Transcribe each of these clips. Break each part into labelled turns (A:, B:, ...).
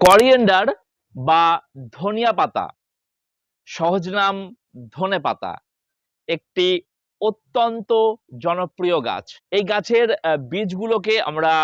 A: Coriander বা ধনিয়া পাতা। সহজ নাম, ধনে পাতা। একটি অত্যন্ত জনপ্রিয় গাছ। এই গাছের বীজগুলোকে আমরা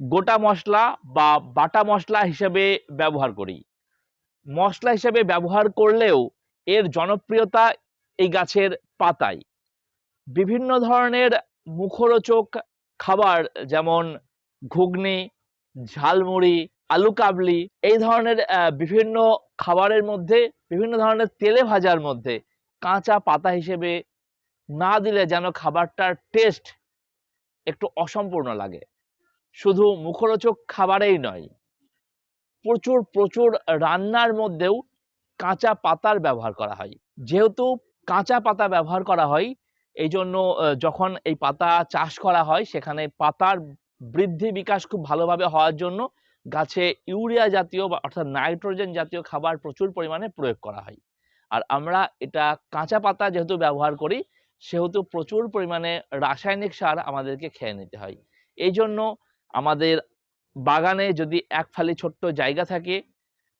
A: গোটা মশলা বা বাটা মশলা হিসেবে ব্যবহার করি। মশলা হিসেবে ব্যবহার করলেও এর জনপ্রিয়তা এই গাছের পাতায়। বিভিন্ন ধরনের মুখরোচক খাবার যেমন ঘুগনি, ঝালমুড়ি আলু কাবলি, এই ধরনের বিভিন্ন খাবারের মধ্যে, বিভিন্ন ধরনের তেলে ভাজার মধ্যে কাঁচা পাতা হিসেবে না দিলে যেন খাবারটার টেস্ট একটু অসম্পূর্ণ লাগে। শুধু মুখরোচক খাবারেই নয়, প্রচুর প্রচুর রান্নার মধ্যেও কাঁচা পাতার ব্যবহার করা হয়। যেহেতু কাঁচা পাতা ব্যবহার করা হয় এই জন্য যখন এই পাতা চাষ করা হয়, সেখানে পাতার বৃদ্ধি বিকাশ খুব ভালোভাবে হওয়ার জন্য গাছে ইউরিয়া জাতীয় বা অর্থাৎ নাইট্রোজেন জাতীয় খাবার প্রচুর পরিমাণে প্রয়োগ করা হয়। আর আমরা এটা কাঁচা পাতা যেহেতু ব্যবহার করি, সেহেতু প্রচুর পরিমাণে রাসায়নিক সার আমাদেরকে খেয়ে নিতে হয়। এই জন্য আমাদের বাগানে যদি এক ফালি ছোট্ট জায়গা থাকে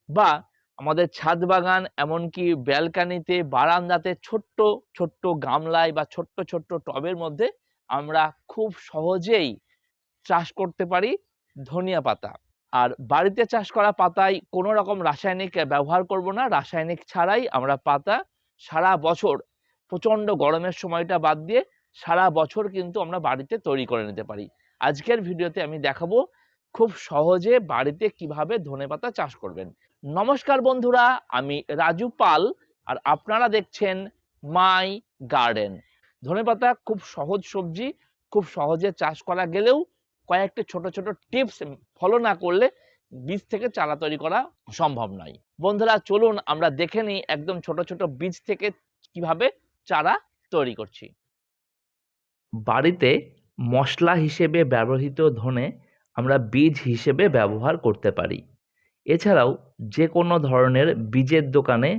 A: বা আমাদের ছাদ বাগান এমনকি ব্যালকানিতে, বারান্দাতে ছোট্ট ছোট্ট গামলায় বা ছোট্ট ছোট্ট টবের মধ্যে আমরা খুব সহজেই চাষ করতে পারি ধনিয়া পাতা। আর বাড়িতে চাষ করা পাতায় কোনো রকম রাসায়নিক ব্যবহার করব না। রাসায়নিক ছাড়াই আমরা পাতা সারা বছর, প্রচণ্ড গরমের সময়টা বাদ দিয়ে সারা বছর কিন্তু আমরা বাড়িতে তৈরি করে নিতে পারি। আজকের ভিডিওতে আমি দেখাবো খুব সহজে বাড়িতে কীভাবে ধনেপাতা চাষ করবেন। নমস্কার বন্ধুরা, আমি রাজু পাল আর আপনারা দেখছেন মাই গার্ডেন। ধনেপাতা খুব সহজ সবজি, খুব সহজে চাষ করা গেলেও কয়েকটি ছোট ছোট টিপস ফলো না করলে বীজ থেকে চারা তৈরি করা সম্ভব নয়। বন্ধুরা, চলুন আমরা দেখে নিই একদম ছোট ছোট বীজ থেকে কীভাবে চারা তৈরি করছি। বাড়িতে মশলা হিসেবে ব্যবহৃত ধনে আমরা বীজ হিসেবে ব্যবহার করতে পারি। এছাড়াও যে কোনো ধরনের বীজের দোকানে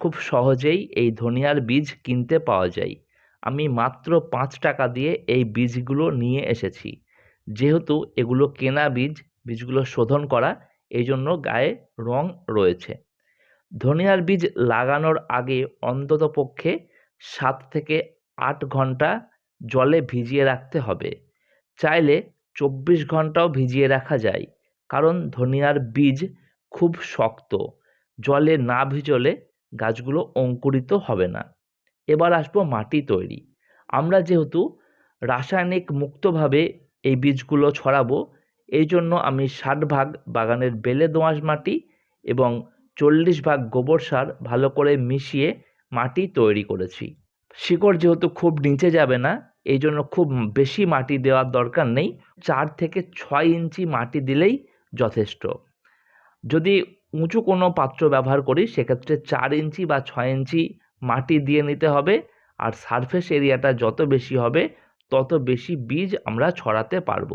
A: খুব সহজেই এই ধনিয়ার বীজ কিনতে পাওয়া যায়। আমি মাত্র পাঁচ টাকা দিয়ে এই বীজগুলো নিয়ে এসেছি। যেহেতু এগুলো কেনা বীজ, বীজগুলো শোধন করা এই জন্য গায়ে রং রয়েছে। ধনিয়ার বীজ লাগানোর আগে অন্ততপক্ষে সাত থেকে আট ঘণ্টা জলে ভিজিয়ে রাখতে হবে। চাইলে চব্বিশ ঘন্টাও ভিজিয়ে রাখা যায়, কারণ ধনিয়ার বীজ খুব শক্ত। জলে না ভিজলে গাছগুলো অঙ্কুরিত হবে না। এবার আসব মাটি তৈরি। আমরা যেহেতু রাসায়নিক মুক্তভাবে এই বীজগুলো ছড়াবো। এই জন্য আমি ষাট ভাগ বাগানের বেলে দোআঁশ মাটি এবং চল্লিশ ভাগ গোবর সার ভালো করে মিশিয়ে মাটি তৈরি করেছি। শিকড় যেহেতু খুব নিচে যাবে না, এই জন্য খুব বেশি মাটি দেওয়ার দরকার নেই। চার থেকে ছয় ইঞ্চি মাটি দিলেই যথেষ্ট। যদি উঁচু কোনো পাত্র ব্যবহার করি, সেক্ষেত্রে চার ইঞ্চি বা ছয় ইঞ্চি মাটি দিয়ে নিতে হবে। আর সারফেস এরিয়াটা যত বেশি হবে তত বেশি বীজ আমরা ছড়াতে পারব।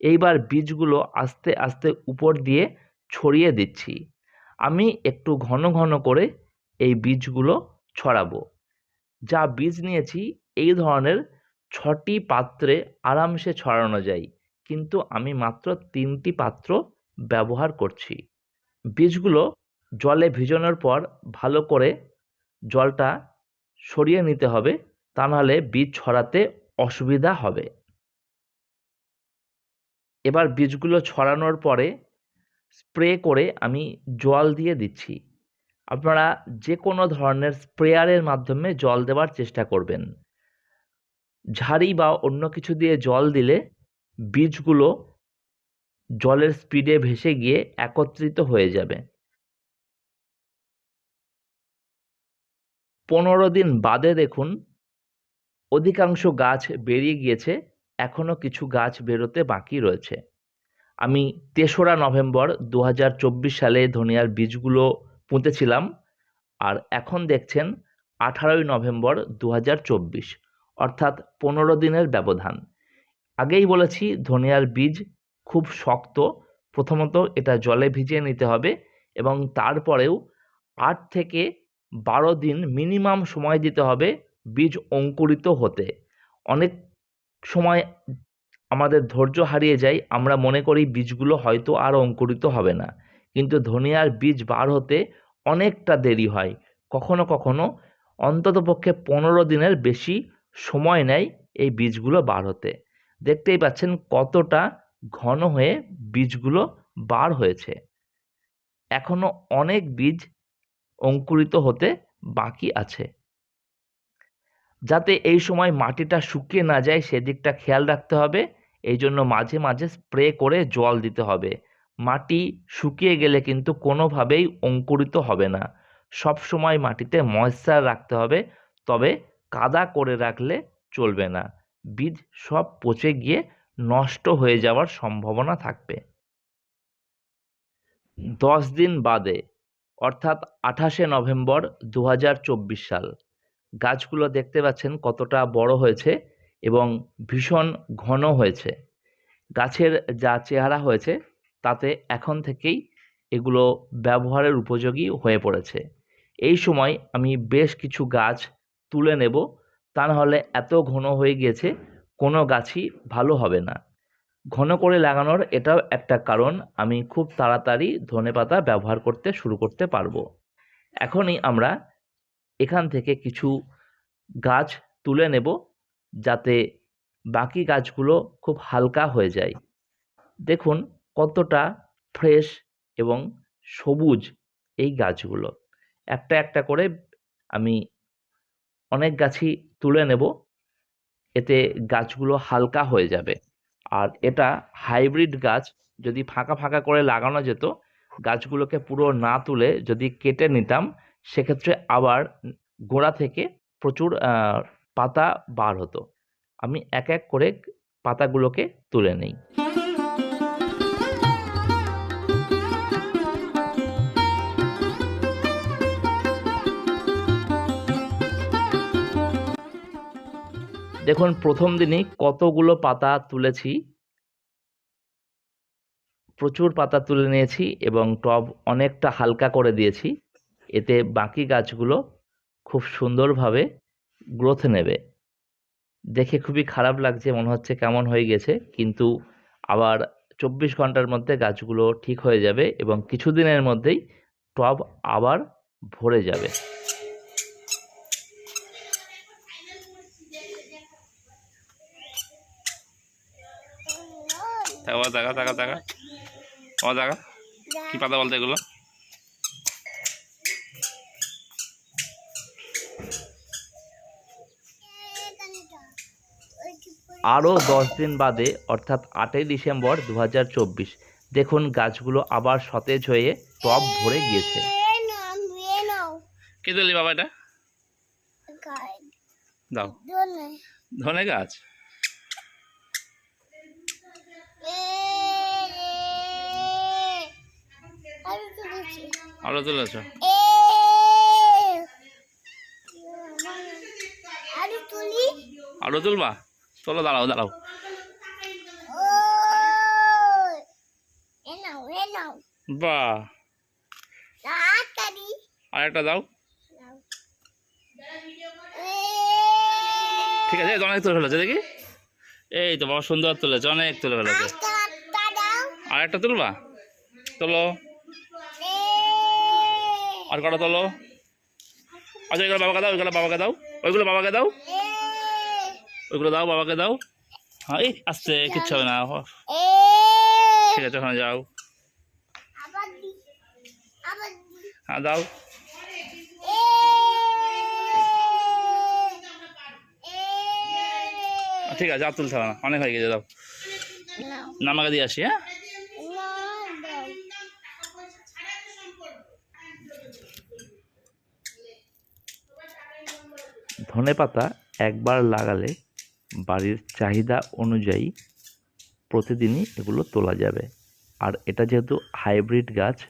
A: এইবার বীজগুলো আস্তে আস্তে উপর দিয়ে ছড়িয়ে দিচ্ছি। আমি একটু ঘন ঘন করে এই বীজগুলো ছড়াবো। যা বীজ নিয়েছি, এই ধরনের ছটি পাত্রে আরামসে ছড়ানো যায়। কিন্তু আমি মাত্র তিনটি পাত্র ব্যবহার করছি। বীজগুলো জলে ভিজানোর পর ভালো করে জলটা সরিয়ে নিতে হবে। তা নাহলে বীজ ছড়াতে অসুবিধা হবে। এবার বীজগুলো ছড়ানোর পরে স্প্রে করে আমি জল দিয়ে দিচ্ছি। আপনারা যে কোনো ধরনের স্প্রেয়ারের মাধ্যমে জল দেওয়ার চেষ্টা করবেন। ঝাড়ি বা অন্য কিছু দিয়ে জল দিলে বীজগুলো জলের স্পিডে ভেসে গিয়ে একত্রিত হয়ে যাবে। পনেরো দিন বাদে দেখুন অধিকাংশ গাছ বেরিয়ে গিয়েছে এখনও কিছু গাছ বেরোতে বাকি রয়েছে। আমি তেসরা নভেম্বর দু হাজার চব্বিশ সালে ধনিয়ার বীজগুলো পুঁতেছিলাম আর এখন দেখছেন আঠারোই নভেম্বর দু হাজার চব্বিশ, অর্থাৎ পনেরো দিনের ব্যবধান। আগেই বলেছি ধনিয়ার বীজ খুব শক্ত, প্রথমত এটা জলে ভিজিয়ে নিতে হবে এবং তারপরেও আট থেকে বারো দিন মিনিমাম সময় দিতে হবে বীজ অঙ্কুরিত হতে। অনেক সময় আমাদের ধৈর্য হারিয়ে যায়, আমরা মনে করি বীজগুলো হয়তো আর অঙ্কুরিত হবে না। কিন্তু ধনিয়ার বীজ বার হতে অনেকটা দেরি হয়। কখনো কখনো অন্ততপক্ষে পনেরো দিনের বেশি সময় নেয় এই বীজগুলো বার হতে। দেখতেই পাচ্ছেন কতটা ঘন হয়ে বীজগুলো বার হয়েছে। এখনও অনেক বীজ অঙ্কুরিত হতে বাকি আছে। যাতে এই সময় মাটিটা শুকিয়ে না যায়, সেদিকটা খেয়াল রাখতে হবে। এই জন্য মাঝে মাঝে স্প্রে করে জল দিতে হবে। মাটি শুকিয়ে গেলে কিন্তু কোনোভাবেই অঙ্কুরিত হবে না। সব সময় মাটিতে ময়েশ্চার রাখতে হবে, তবে কাদা করে রাখলে চলবে না। বীজ সব পচে গিয়ে নষ্ট হয়ে যাওয়ার সম্ভাবনা থাকবে। দশ দিন বাদে, অর্থাৎ আঠাশে নভেম্বর দু হাজার চব্বিশ সাল। গাছগুলো দেখতে পাচ্ছেন কতটা বড় হয়েছে এবং ভীষণ ঘন হয়েছে। গাছের যা চেহারা হয়েছে, তাতে এখন থেকেই এগুলো ব্যবহারের উপযোগী হয়ে পড়েছে। এই সময় আমি বেশ কিছু গাছ তুলে নেব, তা নাহলে এত ঘন হয়ে গিয়েছে, কোনো গাছই ভালো হবে না। ঘন করে লাগানোর এটাও একটা কারণ, আমি খুব তাড়াতাড়ি ধনেপাতা ব্যবহার করতে শুরু করতে পারব। এখনই আমরা এখান থেকে কিছু গাছ তুলে নেব যাতে বাকি গাছগুলো খুব হালকা হয়ে যায়। দেখুন কতটা ফ্রেশ এবং সবুজ এই গাছগুলো। একটা একটা করে আমি অনেক গাছই তুলে নেব। এতে গাছগুলো হালকা হয়ে যাবে। আর এটা হাইব্রিড গাছ, যদি ফাঁকা ফাঁকা করে লাগানো যেত, গাছগুলোকে পুরো না তুলে যদি কেটে নিতাম সেক্ষেত্রে আবার গোড়া থেকে প্রচুর পাতা বার হতো। আমি এক এক করে পাতাগুলোকে তুলে নিই। দেখুন, প্রথম দিনই কতগুলো পাতা তুলেছি। প্রচুর পাতা তুলে নিয়েছি এবং টব অনেকটা হালকা করে দিয়েছি। এতে বাকি গাছগুলো খুব সুন্দরভাবে গ্রোথ নেবে। দেখে খুবই খারাপ লাগছে, মনে হচ্ছে কেমন হয়ে গেছে, কিন্তু আবার চব্বিশ ঘণ্টার মধ্যে গাছগুলো ঠিক হয়ে যাবে এবং কিছুদিনের মধ্যেই টব আবার ভরে যাবে।
B: তারপর দেখা দেখা দেখা ও দেখা কি পাতা বলতে এগুলো?
A: আরও দশ দিন বাদে, অর্থাৎ আটই ডিসেম্বর দু হাজার চব্বিশ, দেখুন গাছগুলো আবার সতেজ হয়ে টব ভরে গিয়েছে।
B: কি দিলি বাবা এটা? দাও। ধনে গাছ?
C: আরও
B: আরও তুলবা? চলো দাঁড়াও দাঁড়াও।
C: ওই এ নাও এ নাও
B: বাহ। আর একটা দাও। ঠিক আছে অনেক তুলে ফেলেছে দেখি। এই তো বাবা সুন্দর তুলেছে অনেক তুলে ফেলেছে। আর একটা তুলবা? তোলো। আর কটা তোলো? আচ্ছা এগুলো বাবাকে দাও ওইগুলো বাবাকে দাও। ওইগুলো বাবাকে দাও। ওইগুলো দাও বাবাকে দাও। হ্যাঁ এই আসছে কিচ্ছু হবে না ঠিক আছে ওখানে যাও।
C: আবার দি আবার দি।
B: হ্যাঁ দাও। ঠিক আছে আর তুলতে হবে না। অনেক হয়ে গেছে দাও। নামাকে দিয়ে আসি হ্যাঁ?
C: নাও
A: ধনেপাতা একবার লাগালে বাড়ির চাহিদা অনুযায়ী প্রতিদিনই এগুলো তোলা যাবে। আর এটা যেহেতু হাইব্রিড গাছ,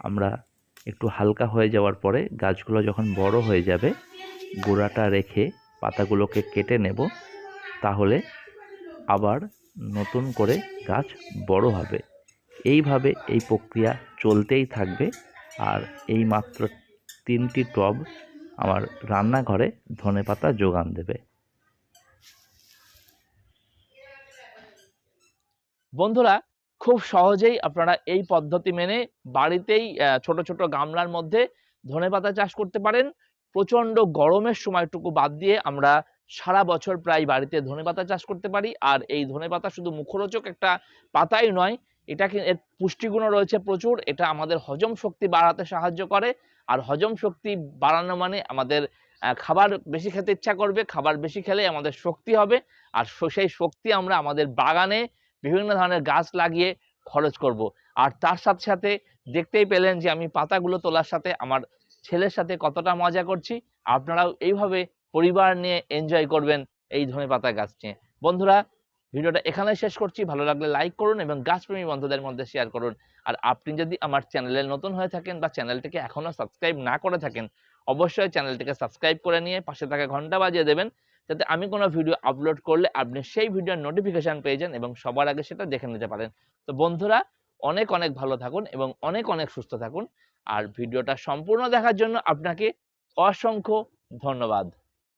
A: আমরা একটু হালকা হয়ে যাওয়ার পরে গাছগুলো যখন বড় হয়ে যাবে, গোড়াটা রেখে পাতাগুলোকে কেটে নেব, তাহলে আবার নতুন করে গাছ বড় হবে। এইভাবে এই প্রক্রিয়া চলতেই থাকবে। আর এই মাত্র তিনটি টব আমার রান্নাঘরে ধনেপাতা যোগান দেবে।
D: বন্ধুরা,
A: খুব সহজেই আপনারা এই পদ্ধতি মেনে বাড়িতেই ছোট ছোট গামলার মধ্যে ধনেপাতা চাষ করতে পারেন। প্রচণ্ড গরমের সময়টুকু বাদ দিয়ে আমরা সারা বছর প্রায় বাড়িতে ধনেপাতা চাষ করতে পারি। আর এই ধনেপাতা শুধু মুখরোচক একটা পাতাই নয়, এটা এর পুষ্টিগুণও রয়েছে প্রচুর। এটা আমাদের হজম শক্তি বাড়াতে সাহায্য করে। আর হজম শক্তি বাড়ানো মানে আমাদের খাবার বেশি খেতে ইচ্ছা করবে, খাবার বেশি খেলে আমাদের শক্তি হবে। আর সেই শক্তি আমরা আমাদের বাগানে বিভিন্ন ধরনের গাছ লাগিয়ে খরচ করব। আর তার সাথে সাথে দেখতেই পেলেন যে আমি পাতাগুলো তোলার সাথে আমার ছেলের সাথে কতটা মজা করছি। আপনারাও এইভাবে পরিবার নিয়ে এনজয় করবেন এই ধনে পাতা গাছ নিয়ে। বন্ধুরা, ভিডিওটা এখানে শেষ করছি। ভালো লাগলে লাইক করুন এবং গাছপ্রেমী বন্ধুদের মধ্যে শেয়ার করুন। আর আপনি যদি আমার চ্যানেলে নতুন হয়ে থাকেন বা চ্যানেলটিকে এখনও সাবস্ক্রাইব না করে থাকেন, অবশ্যই চ্যানেলটিকে সাবস্ক্রাইব করে নিয়ে পাশে থাকা ঘণ্টা বাজিয়ে দেবেন। যাতে আমি কোনো ভিডিও আপলোড করলে আপনি সেই ভিডিওর নোটিফিকেশান পেয়ে যান এবং সবার আগে সেটা দেখে নিতে পারেন। তো বন্ধুরা, অনেক অনেক ভালো থাকুন এবং অনেক অনেক সুস্থ থাকুন। আর ভিডিওটা সম্পূর্ণ দেখার জন্য আপনাকে অসংখ্য ধন্যবাদ।